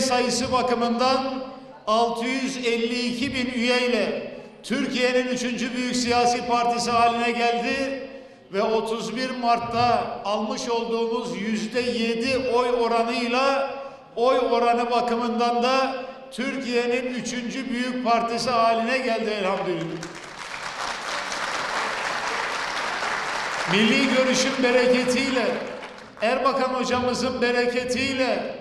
sayısı bakımından 652 bin üyeyle Türkiye'nin üçüncü büyük siyasi partisi haline geldi ve 31 Mart'ta almış olduğumuz yüzde yedi oy oranıyla oy oranı bakımından da Türkiye'nin üçüncü büyük partisi haline geldi elhamdülillah. Milli görüşün bereketiyle, Erbakan hocamızın bereketiyle,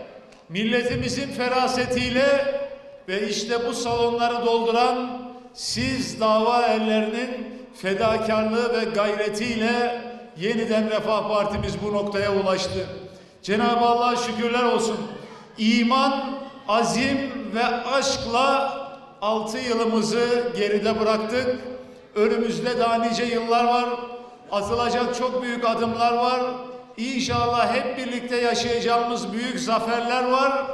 milletimizin ferasetiyle ve işte bu salonları dolduran siz dava erlerinin fedakarlığı ve gayretiyle yeniden Refah Partimiz bu noktaya ulaştı. Cenab-ı Allah'a şükürler olsun. İman, azim ve aşkla altı yılımızı geride bıraktık. Önümüzde daha nice yıllar var. Atılacak çok büyük adımlar var. İnşallah hep birlikte yaşayacağımız büyük zaferler var.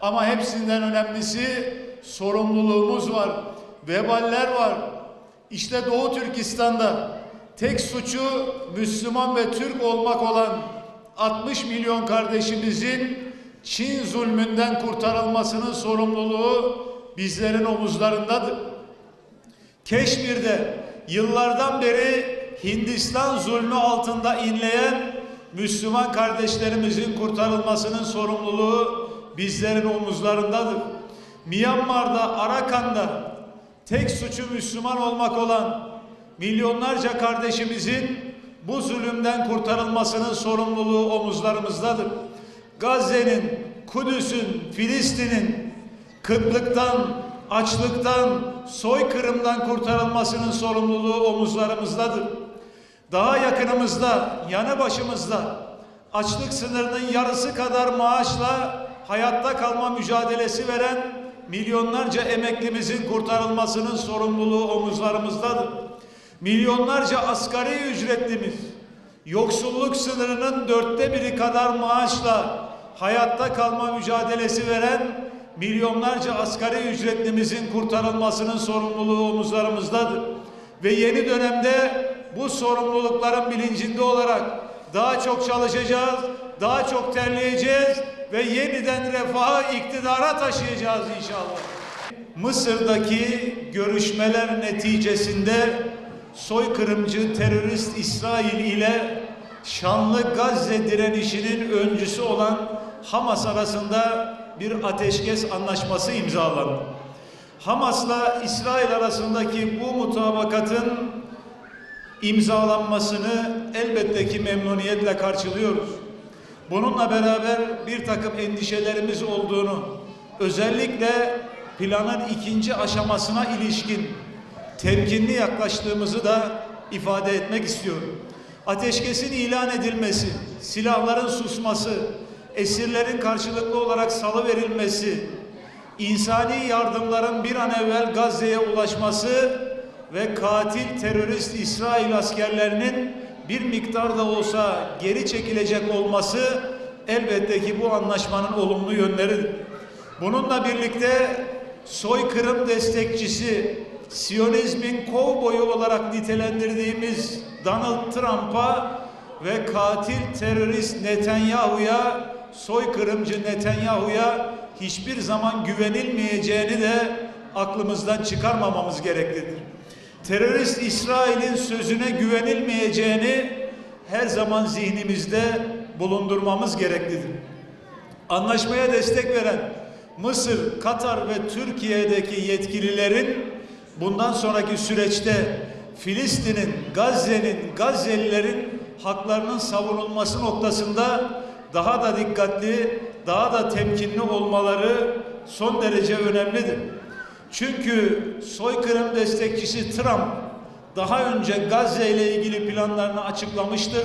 Ama hepsinden önemlisi sorumluluğumuz var. Veballer var. İşte Doğu Türkistan'da tek suçu Müslüman ve Türk olmak olan 60 milyon kardeşimizin Çin zulmünden kurtarılmasının sorumluluğu bizlerin omuzlarındadır. Keşmir'de yıllardan beri Hindistan zulmü altında inleyen Müslüman kardeşlerimizin kurtarılmasının sorumluluğu bizlerin omuzlarındadır. Myanmar'da, Arakan'da tek suçu Müslüman olmak olan milyonlarca kardeşimizin bu zulümden kurtarılmasının sorumluluğu omuzlarımızdadır. Gazze'nin, Kudüs'ün, Filistin'in kıtlıktan, açlıktan, soykırımdan kurtarılmasının sorumluluğu omuzlarımızdadır. Daha yakınımızda, yanı başımızda açlık sınırının yarısı kadar maaşla hayatta kalma mücadelesi veren milyonlarca emeklimizin kurtarılmasının sorumluluğu omuzlarımızdadır. Milyonlarca asgari ücretlimiz yoksulluk sınırının dörtte biri kadar maaşla hayatta kalma mücadelesi veren milyonlarca asgari ücretlimizin kurtarılmasının sorumluluğu omuzlarımızdadır. Ve yeni dönemde bu sorumlulukların bilincinde olarak daha çok çalışacağız, daha çok terleyeceğiz ve yeniden refahı iktidara taşıyacağız inşallah. Mısır'daki görüşmeler neticesinde soykırımcı terörist İsrail ile şanlı Gazze direnişinin öncüsü olan Hamas arasında bir ateşkes anlaşması imzalandı. Hamas'la İsrail arasındaki bu mutabakatın imzalanmasını elbette ki memnuniyetle karşılıyoruz. Bununla beraber bir takım endişelerimiz olduğunu, özellikle planın ikinci aşamasına ilişkin temkinli yaklaştığımızı da ifade etmek istiyorum. Ateşkesin ilan edilmesi, silahların susması, esirlerin karşılıklı olarak salı verilmesi, insani yardımların bir an evvel Gazze'ye ulaşması ve katil terörist İsrail askerlerinin bir miktar da olsa geri çekilecek olması elbette ki bu anlaşmanın olumlu yönleridir. Bununla birlikte soykırım destekçisi, Siyonizmin kovboyu olarak nitelendirdiğimiz Donald Trump'a ve katil terörist Netanyahu'ya, soykırımcı Netanyahu'ya hiçbir zaman güvenilmeyeceğini de aklımızdan çıkarmamamız gereklidir. Terörist İsrail'in sözüne güvenilmeyeceğini her zaman zihnimizde bulundurmamız gereklidir. Anlaşmaya destek veren Mısır, Katar ve Türkiye'deki yetkililerin bundan sonraki süreçte Filistin'in, Gazze'nin, Gazze'lilerin haklarının savunulması noktasında daha da dikkatli, daha da temkinli olmaları son derece önemlidir. Çünkü soykırım destekçisi Trump daha önce Gazze ile ilgili planlarını açıklamıştır.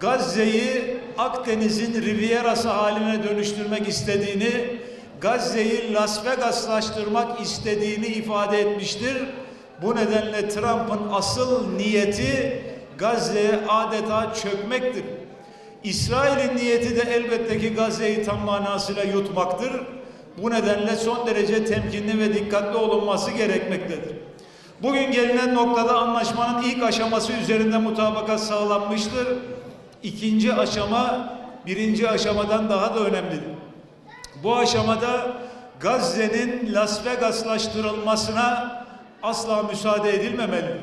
Gazze'yi Akdeniz'in Riviera'sı haline dönüştürmek istediğini, Gazze'yi Las Vegaslaştırmak istediğini ifade etmiştir. Bu nedenle Trump'ın asıl niyeti Gazze'ye adeta çökmektir. İsrail'in niyeti de elbette ki Gazze'yi tam manasıyla yutmaktır. Bu nedenle son derece temkinli ve dikkatli olunması gerekmektedir. Bugün gelinen noktada anlaşmanın ilk aşaması üzerinde mutabakat sağlanmıştır. İkinci aşama birinci aşamadan daha da önemlidir. Bu aşamada Gazze'nin Las Vegaslaştırılmasına asla müsaade edilmemeli.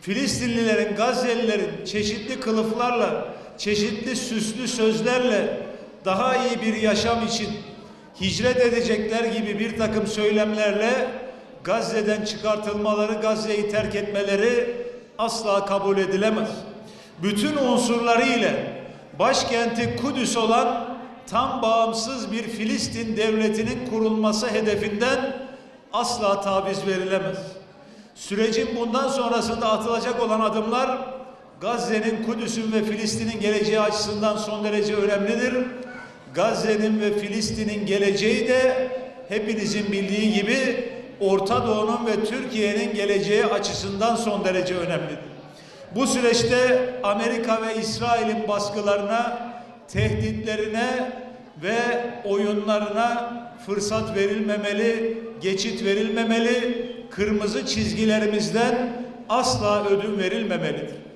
Filistinlilerin, Gazze'lilerin çeşitli kılıflarla, çeşitli süslü sözlerle daha iyi bir yaşam için hicret edecekler gibi bir takım söylemlerle Gazze'den çıkartılmaları, Gazze'yi terk etmeleri asla kabul edilemez. Bütün unsurlarıyla başkenti Kudüs olan tam bağımsız bir Filistin devletinin kurulması hedefinden asla taviz verilemez. Sürecin bundan sonrasında atılacak olan adımlar Gazze'nin, Kudüs'ün ve Filistin'in geleceği açısından son derece önemlidir. Gazze'nin ve Filistin'in geleceği de hepinizin bildiği gibi Orta Doğu'nun ve Türkiye'nin geleceği açısından son derece önemlidir. Bu süreçte Amerika ve İsrail'in baskılarına, tehditlerine ve oyunlarına fırsat verilmemeli, geçit verilmemeli, kırmızı çizgilerimizden asla ödün verilmemelidir.